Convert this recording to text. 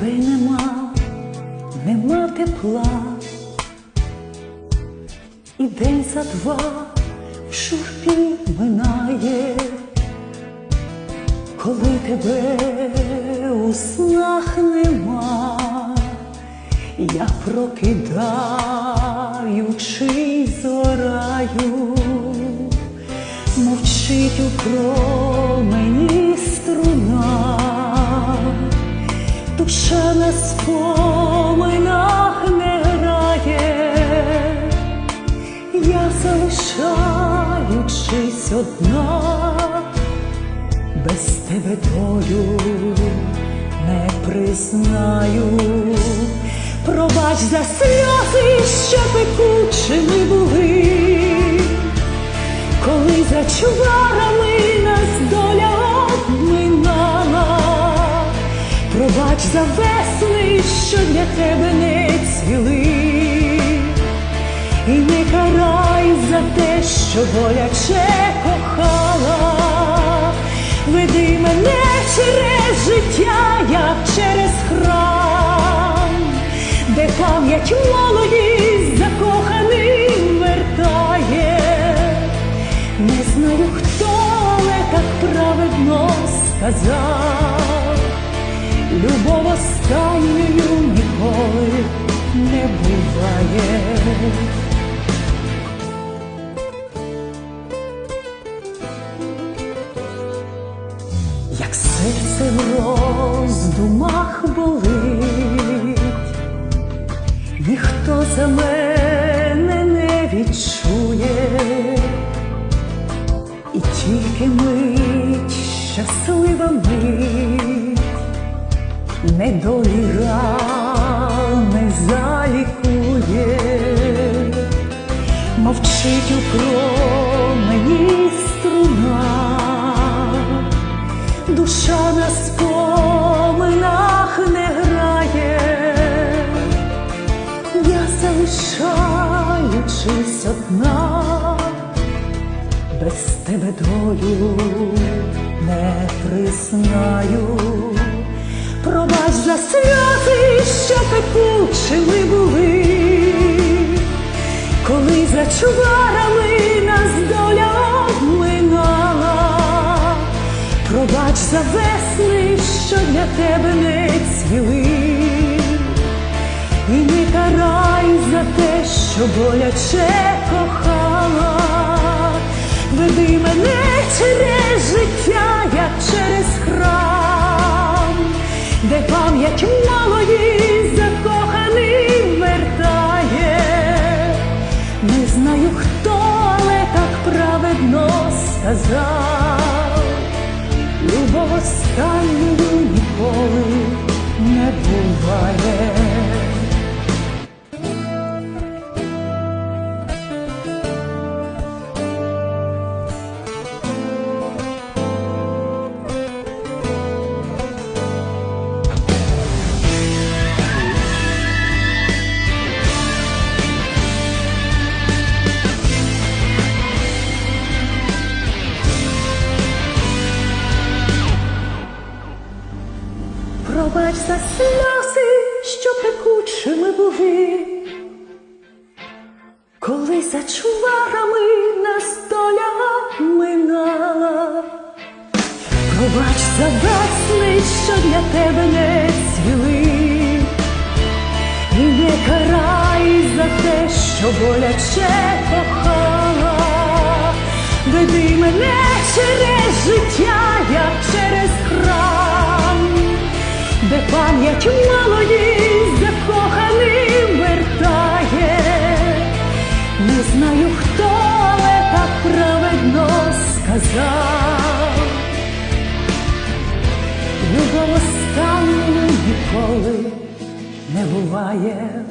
Тебе нема, нема тепла, і день за два в шурпі минає, коли тебе у снах нема, я прокидаючись зораю, мовчить у промені струна душа на споминах не грає, я залишаючись одна, без тебе долю не признаю, пробач за сльози, що пекучими були, коли за чварами за весни, що для тебе не цвіли, і не карай за те, що боляче кохала, веди мене через життя, як через храм, де пам'ять молодість закоханим вертає. Не знаю, хто, але так праведно сказав. Любов останньою ніколи не буває. Як серце в роздумах болить, ніхто за мене не відчує, і тільки мить щаслива мить недолі рани залікує, мовчить у промені струна, душа на споминах не грає, я залишаючись одна, без тебе долю не признаю. Сльози, що пекучими були, коли за чварами нас доля обминала, пробач за весни, що для тебе не цвіли, і не карай за те, що боляче кохала, веди мене через життя, пам'ять молодість вертає, не знаю хто, але так праведно сказав, любов останньою ніколи не буває. За сльози, що пекучими були, коли за чварами нас доля минала, пробач за весни, що для тебе не цвіли, і не карай за те, що боляче кохала, веди мене через життя, як через де пам'ять молодість закоханим вертає, не знаю хто, але так праведно сказав, любов останньою ніколи не буває.